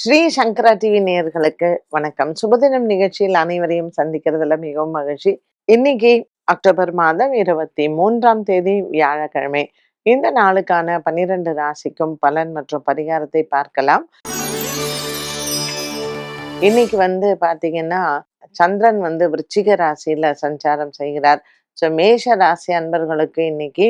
ஸ்ரீ சங்கரா TV நேயர்களுக்கு வணக்கம். சுபதினம் நிகழ்ச்சியில் அனைவரையும் சந்திக்கிறதுல மிகவும் மகிழ்ச்சி. இன்னைக்கு அக்டோபர் மாதம் இருபத்தி மூன்றாம் தேதி வியாழக்கிழமை. இந்த நாளுக்கான பன்னிரண்டு ராசிக்கும் பலன் மற்றும் பரிகாரத்தை பார்க்கலாம். இன்னைக்கு வந்து பாத்தீங்கன்னா சந்திரன் வந்து விருச்சிக ராசியில சஞ்சாரம் செய்கிறார். ஸோ மேஷ ராசி அன்பர்களுக்கு இன்னைக்கு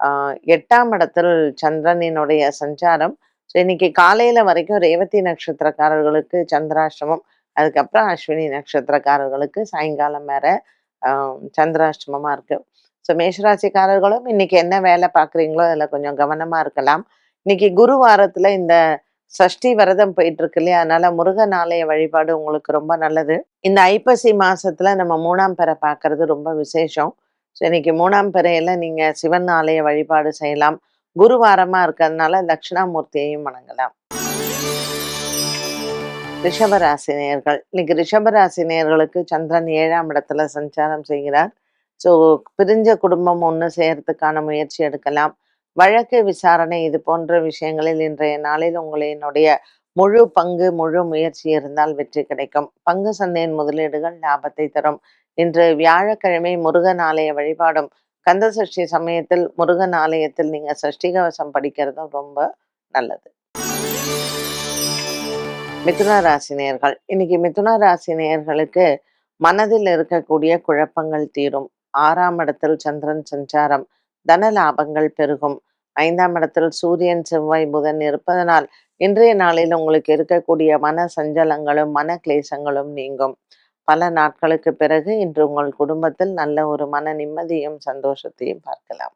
ஆஹ் எட்டாம் இடத்தில் சந்திரனினுடைய சஞ்சாரம். இன்னைக்கு காலையில வரைக்கும் ரேவதி நட்சத்திரக்காரர்களுக்கு சந்திராஷ்டமம் அதுக்கப்புறம் அஸ்வினி நட்சத்திரக்காரர்களுக்கு சாயங்காலம் வேற சந்திராஷ்டமமா இருக்கு. ஸோ மேஷராசிக்காரர்களும் இன்னைக்கு என்ன வேலை பார்க்குறீங்களோ அதில் கொஞ்சம் கவனமா இருக்கலாம். இன்னைக்கு குருவாரத்தில் இந்த சஷ்டி விரதம் போயிட்டு இருக்கு இல்லையா? அதனால முருகன் ஆலய வழிபாடு உங்களுக்கு ரொம்ப நல்லது. இந்த ஐப்பசி மாசத்துல நம்ம மூணாம் பெற பார்க்கறது ரொம்ப விசேஷம். ஸோ இன்னைக்கு மூணாம் பெறையில நீங்க சிவன் ஆலய வழிபாடு செய்யலாம். குருவாரமா இருக்கிறதுனால தட்சிணாமூர்த்தியையும் வணங்கலாம். ரிஷபராசினியர்கள். இன்னைக்கு ரிஷபராசினியர்களுக்கு சந்திரன் ஏழாம் இடத்துல சஞ்சாரம் செய்கிறார். ஸோ பிரிஞ்ச குடும்பம் ஒன்று செய்யறதுக்கான முயற்சி எடுக்கலாம். வழக்கு விசாரணை இது போன்ற விஷயங்களில் இன்றைய நாளில் உங்களினுடைய முழு பங்கு முழு முயற்சி இருந்தால் வெற்றி கிடைக்கும். பங்கு சந்தையின் முதலீடுகள் லாபத்தை தரும். இன்று வியாழக்கிழமை முருகன் ஆலய வழிபாடும் கந்த சஷ்டி சமயத்தில் முருகன் ஆலயத்தில் நீங்க சஷ்டி கவசம் படிக்கிறதும் ரொம்ப நல்லது. மிதுன ராசி நேர்கள். இன்னைக்கு மிதுன ராசி நேர்களுக்கு மனதில் இருக்கக்கூடிய குழப்பங்கள் தீரும். ஆறாம் இடத்தில் சந்திரன் சஞ்சாரம் தன லாபங்கள் பெருகும். ஐந்தாம் இடத்தில் சூரியன் செவ்வாய் புதன் இருப்பதனால் இன்றைய நாளில் உங்களுக்கு இருக்கக்கூடிய மன சஞ்சலங்களும் மன கிளேசங்களும் நீங்கும். பல நாட்களுக்கு பிறகு இன்று உங்கள் குடும்பத்தில் நல்ல ஒரு மன நிம்மதியும் சந்தோஷத்தையும் பார்க்கலாம்.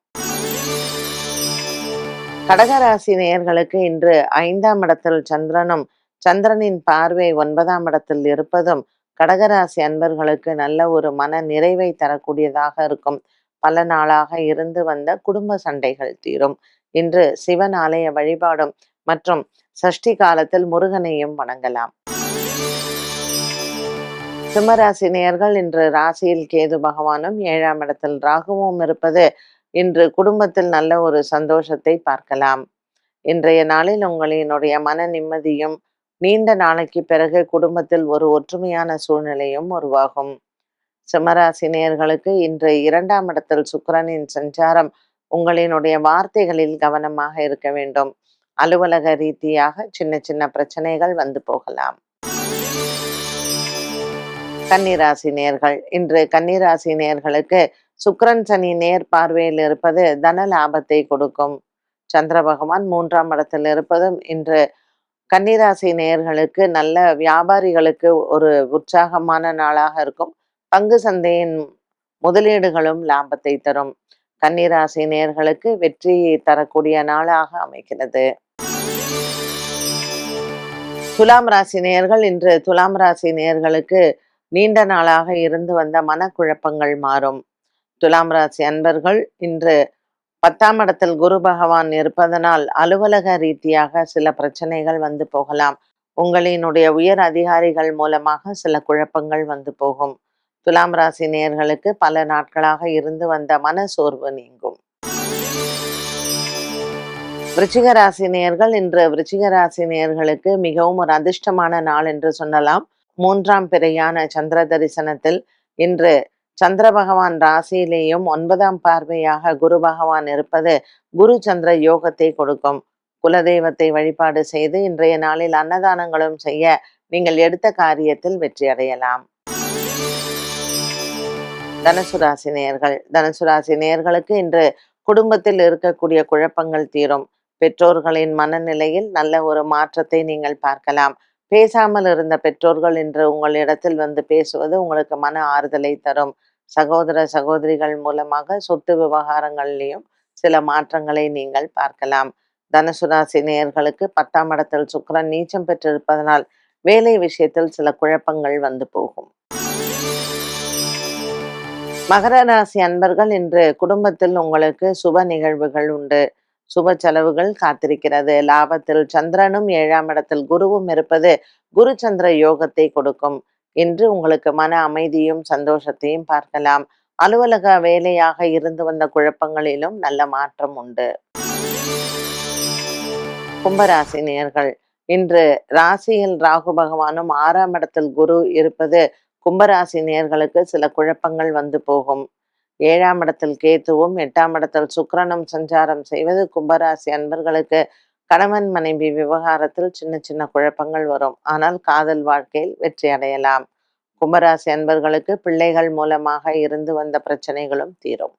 கடகராசி நேயர்களுக்கு இன்று ஐந்தாம் இடத்தில் சந்திரனும் சந்திரனின் பார்வை ஒன்பதாம் இடத்தில் இருப்பதும் கடகராசி அன்பர்களுக்கு நல்ல ஒரு மன நிறைவை தரக்கூடியதாக இருக்கும். பல நாளாக இருந்து வந்த குடும்ப சண்டைகள் தீரும். இன்று சிவன் ஆலய வழிபாடும் மற்றும் சஷ்டி காலத்தில் முருகனையும் வணங்கலாம். சிம்மராசி நேயர்கள் இன்று ராசியில் கேது பகவானும் ஏழாம் இடத்தில் ராகுவும் இருப்பது இன்று குடும்பத்தில் நல்ல ஒரு சந்தோஷத்தை பார்க்கலாம். இன்றைய நாளில் உங்களினுடைய மன நிம்மதியும் நீண்ட நாளைக்கு பிறகு குடும்பத்தில் ஒரு ஒற்றுமையான சூழ்நிலையும் உருவாகும். சிம்மராசி நேயர்களுக்கு இன்று இரண்டாம் இடத்தில் சுக்கரனின் சஞ்சாரம் உங்களினுடைய வார்த்தைகளில் கவனமாக இருக்க வேண்டும். அலுவலக ரீதியாக சின்ன சின்ன பிரச்சனைகள் வந்து போகலாம். கன்னிராசி நேர்கள் இன்று கன்னிராசி நேர்களுக்கு சுக்கரன் சனி நேர் பார்வையில் இருப்பது தன லாபத்தை கொடுக்கும். சந்திர பகவான் மூன்றாம் இடத்தில் இருப்பதும் இன்று கன்னிராசி நேர்களுக்கு நல்ல வியாபாரிகளுக்கு ஒரு உற்சாகமான நாளாக இருக்கும். பங்கு சந்தையின் முதலீடுகளும் லாபத்தை தரும். கன்னிராசி நேர்களுக்கு வெற்றி தரக்கூடிய நாளாக அமைகிறது. துலாம் ராசி நேயர்கள் இன்று துலாம் ராசி நேயர்களுக்கு நீண்ட நாளாக இருந்து வந்த மனக்குழப்பங்கள் மாறும். துலாம் ராசி அன்பர்கள் இன்று பத்தாம் இடத்தில் குரு பகவான் இருப்பதனால் அலுவலக ரீதியாக சில பிரச்சனைகள் வந்து போகலாம். உங்களினுடைய உயர் அதிகாரிகள் மூலமாக சில குழப்பங்கள் வந்து போகும். துலாம் ராசி நேர்களுக்கு பல நாட்களாக இருந்து வந்த மன சோர்வு நீங்கும். விருச்சிக ராசி நேயர்கள் இன்று விருச்சிக ராசி நேயர்களுக்கு மிகவும் ஒரு அதிர்ஷ்டமான நாள் என்று சொல்லலாம். மூன்றாம் பிறையான சந்திர தரிசனத்தில் இன்று சந்திர பகவான் ராசியிலேயும் ஒன்பதாம் பார்வையாக குரு பகவான் இருப்பது குரு சந்திர யோகத்தை கொடுக்கும். குலதெய்வத்தை வழிபாடு செய்து இன்றைய நாளில் அன்னதானங்களும் செய்ய நீங்கள் எடுத்த காரியத்தில் வெற்றி அடையலாம். தனுசு ராசி நேயர்கள் தனுசு ராசி நேயர்களுக்கு இன்று குடும்பத்தில் இருக்கக்கூடிய குழப்பங்கள் தீரும். பெற்றோர்களின் மனநிலையில் நல்ல ஒரு மாற்றத்தை நீங்கள் பார்க்கலாம். பேசாமல் இருந்த பெற்றோர்கள் இன்று உங்களிடத்தில் வந்து பேசுவது உங்களுக்கு மன ஆறுதலை தரும். சகோதர சகோதரிகள் மூலமாக சொத்து விவகாரங்கள்லையும் சில மாற்றங்களை நீங்கள் பார்க்கலாம். தனுசு ராசி நேயர்களுக்கு பத்தாம் இடத்தில் சுக்கரன் நீச்சம் பெற்றிருப்பதனால் வேலை விஷயத்தில் சில குழப்பங்கள் வந்து போகும். மகர ராசி அன்பர்கள் இன்று குடும்பத்தில் உங்களுக்கு சுப நிகழ்வுகள் உண்டு. சுப செலவுகள் காத்திருக்கிறது. லாபத்தில் சந்திரனும் ஏழாம் இடத்தில் குருவும் இருப்பது குரு சந்திர யோகத்தை கொடுக்கும். இன்று உங்களுக்கு மன அமைதியும் சந்தோஷத்தையும் பார்க்கலாம். அலுவலக வேலையாக இருந்து வந்த குழப்பங்களிலும் நல்ல மாற்றம் உண்டு. கும்பராசி நேர்கள் இன்று ராசியில் ராகு பகவானும் ஆறாம் இடத்தில் குரு இருப்பது கும்பராசி நேர்களுக்கு சில குழப்பங்கள் வந்து போகும். ஏழாம் இடத்தில் கேத்துவும் எட்டாம் இடத்தில் சுக்கரனும் சஞ்சாரம் செய்வது. கும்பராசி அன்பர்களுக்கு கணவன் மனைவி விவகாரத்தில் சின்ன சின்ன குழப்பங்கள் வரும். ஆனால் காதல் வாழ்க்கையில் வெற்றி அடையலாம். கும்பராசி அன்பர்களுக்கு பிள்ளைகள் மூலமாக இருந்து வந்த பிரச்சனைகளும் தீரும்.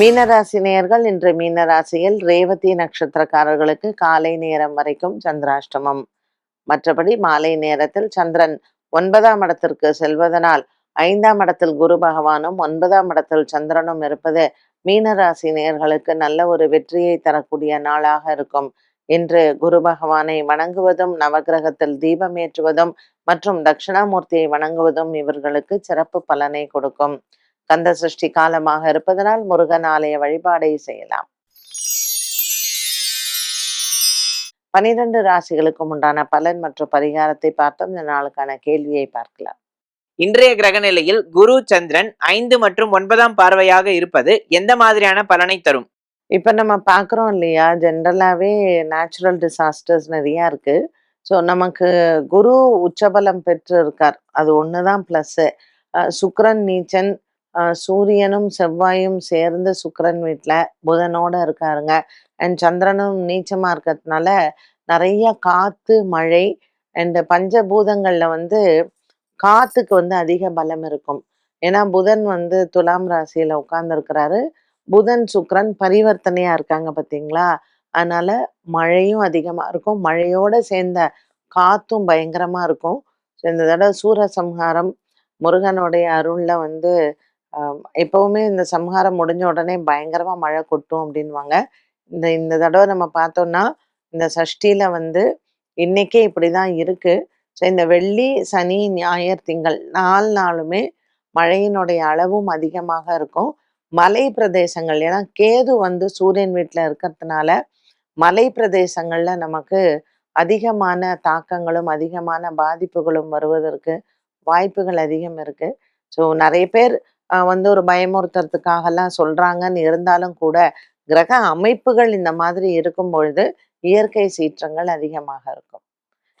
மீனராசி நேயர்கள் இன்று மீனராசியில் ரேவதி நட்சத்திரக்காரர்களுக்கு காலை நேரம் வரைக்கும் சந்திராஷ்டமம். மற்றபடி மாலை நேரத்தில் சந்திரன் ஒன்பதாம் இடத்திற்கு செல்வதனால் ஐந்தாம் இடத்தில் குரு பகவானும் ஒன்பதாம் இடத்தில் சந்திரனும் இருப்பது மீனராசி நேயர்களுக்கு நல்ல ஒரு வெற்றியை தரக்கூடிய நாளாக இருக்கும். இன்று குரு பகவானை வணங்குவதும் நவகிரகத்தில் தீபம் ஏற்றுவதும் மற்றும் தட்சிணாமூர்த்தியை வணங்குவதும் இவர்களுக்கு சிறப்பு பலனை கொடுக்கும். கந்த சஷ்டி காலமாக இருப்பதனால் முருகன் ஆலய வழிபாடை செய்யலாம். பனிரெண்டு ராசிகளுக்கும் உண்டான பலன் மற்றும் பரிகாரத்தை பார்த்தோம். இந்த நாளுக்கான கேள்வியை பார்க்கலாம். இன்றைய கிரக நிலையில் குரு சந்திரன் ஐந்து மற்றும் ஒன்பதாம் பார்வையாக இருப்பது எந்த மாதிரியான பலனை தரும்? இப்ப நம்ம பார்க்குறோம் இல்லையா? ஜென்ரலாவே நேச்சுரல் டிசாஸ்டர்ஸ் நிறையா இருக்கு. ஸோ நமக்கு குரு உச்சபலம் பெற்று இருக்கார் அது ஒண்ணுதான் ப்ளஸ்ஸு சுக்ரன் நீச்சன் சூரியனும் செவ்வாயும் சேர்ந்து சுக்கரன் வீட்டில் புதனோட இருக்காருங்க. அண்ட் சந்திரனும் நீச்சமாக இருக்கிறதுனால நிறைய காற்று மழை அண்ட் பஞ்சபூதங்களில் வந்து காத்துக்கு வந்து அதிக பலம் இருக்கும். ஏன்னா புதன் வந்து துலாம் ராசியில உட்கார்ந்துருக்கிறாரு. புதன் சுக்ரன் பரிவர்த்தனையா இருக்காங்க பாத்தீங்களா? அதனால மழையும் அதிகமா இருக்கும். மழையோட சேர்ந்த காத்தும் பயங்கரமா இருக்கும். இந்த தடவை சூரசம்ஹாரம் முருகனுடைய அருள்ல வந்து எப்பவுமே இந்த சம்ஹாரம் முடிஞ்ச உடனே பயங்கரமா மழை கொட்டும் அப்படின்வாங்க இந்த இந்த தடவை நம்ம பார்த்தோம்னா இந்த சஷ்டியில வந்து இன்னைக்கே இப்படிதான் இருக்கு. ஸோ இந்த வெள்ளி சனி ஞாயிறு திங்கள் நாலு நாளுமே மழையினுடைய அளவும் அதிகமாக இருக்கும். மலை பிரதேசங்கள் ஏன்னா கேது வந்து சூரியன் வீட்டில் இருக்கிறதுனால மலை பிரதேசங்களில் நமக்கு அதிகமான தாக்கங்களும் அதிகமான பாதிப்புகளும் வருவதற்கு வாய்ப்புகள் அதிகம் இருக்குது ஸோ நிறைய பேர் வந்து ஒரு பயமுறுத்துறதுக்காகலாம் சொல்கிறாங்கன்னு இருந்தாலும் கூட கிரக அமைப்புகள் இந்த மாதிரி இருக்கும் பொழுது இயற்கை சீற்றங்கள் அதிகமாக இருக்கும்.